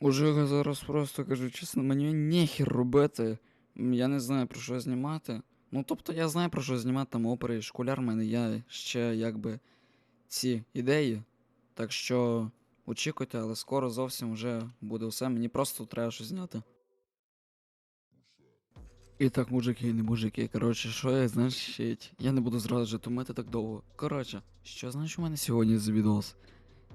Уже зараз просто кажу чесно, мені нехер робити. Я не знаю про що знімати. Ну тобто я знаю про що знімати там опери, школяр в мене є ще якби ці ідеї. Так що очікуйте, але скоро зовсім вже буде все. Мені просто треба щось зняти. І так, мужики, не мужики. Коротше, що я значить? Я не буду зразу же тумити так довго. Коротше, що значить у мене сьогодні за відос?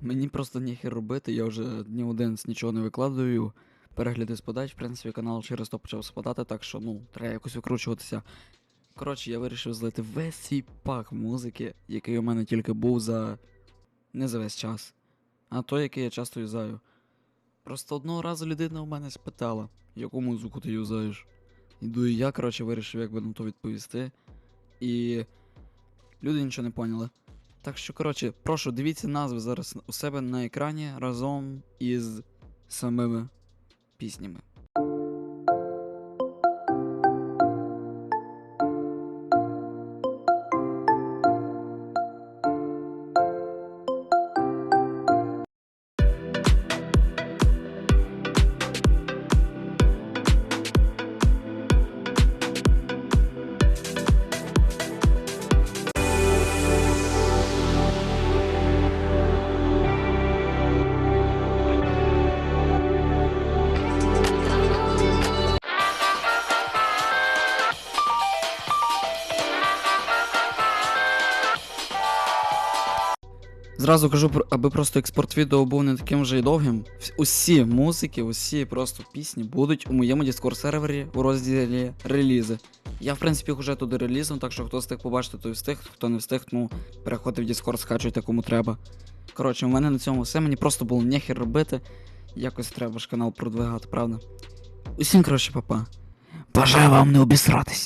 Мені просто ніхер робити, я вже днів один нічого не викладаю. Перегляди спадають, в принципі, канал через то почав спадати, так що ну, треба якось викручуватися. Коротше, я вирішив злити весь цей пак музики, який у мене тільки був за. не за весь час, а той, який я часто юзаю. Просто одного разу людина у мене спитала, яку музику ти юзаєш. Іду і я, коротше, вирішив якби на то відповісти. І люди нічого не поняли. Так що, коротше, прошу, дивіться назви зараз у себе на екрані разом із самими піснями. Зразу кажу, аби просто експорт відео був не таким вже й довгим. Усі музики, усі просто пісні будуть у моєму Discord сервері у розділі релізи. Я, в принципі, уже туди релізом, так що хто встиг побачити, той встиг, хто не встиг, ну переходьте в Discord, скачуйте кому треба. Коротше, у мене на цьому все. Мені просто було нехер робити. Якось треба ж канал продвигати, правда? Усім, коротше, папа. Бажаю вам не обісратись.